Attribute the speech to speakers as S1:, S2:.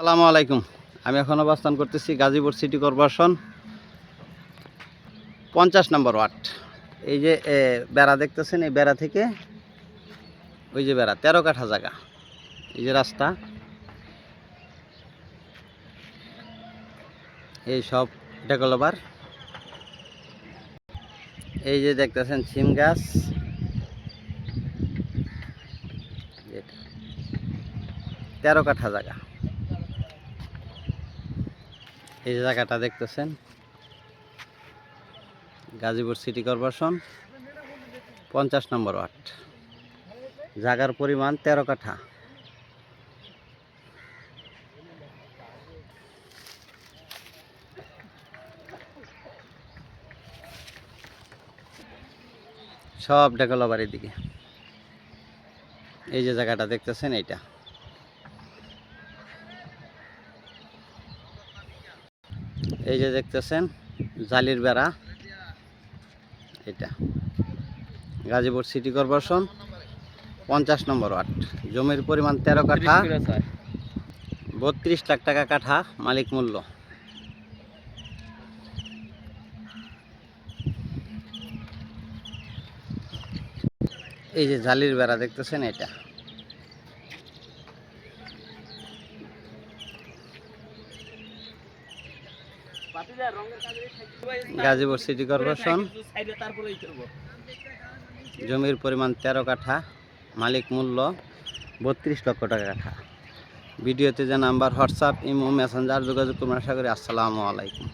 S1: আসসালামু আলাইকুম। আমি এখন অবস্থান করতেছি গাজীপুর সিটি কর্পোরেশন পঞ্চাশ নম্বর ওয়ার্ড। এই যে বেড়া দেখতেছেন, এই বেড়া থেকে ওই যে বেড়া, তেরো কাঠা জায়গা। এই যে রাস্তা। এই সব ডেকোলোবার এই যে দেখতেছেন সিম গাছ। তেরো কাঠা জায়গা। এই জায়গাটা দেখতেছেন? গাজীপুর সিটি কর্পোরেশন, পঞ্চাশ নম্বর ওয়ার্ড। জায়গার পরিমাণ তেরো কাঠা। সব ডেকলাবাড়ির দিকে এই যে জায়গাটা দেখতেছেন, এইটা। এই যে দেখতেছেন জালির বেড়া। এটা। গাজীপুর সিটি কর্পোরেশন পঞ্চাশ নম্বর ওয়ার্ড। জমির পরিমাণ তেরো কাঠা। বত্রিশ লাখ টাকা কাঠা মালিক মূল্য। এই যে জালির বেড়া দেখতেছেন এটা? গাজীপুর সিটি কর্পোরেশন জমির পরিমাণ তেরো কাঠা, মালিক মূল্য বত্রিশ লক্ষ টাকা কাঠা। ভিডিওতে যে নাম্বার, হোয়াটসঅ্যাপ, ইমো, মেসেঞ্জার যোগাযোগ করুন, আশা করি আসসালামু আলাইকুম।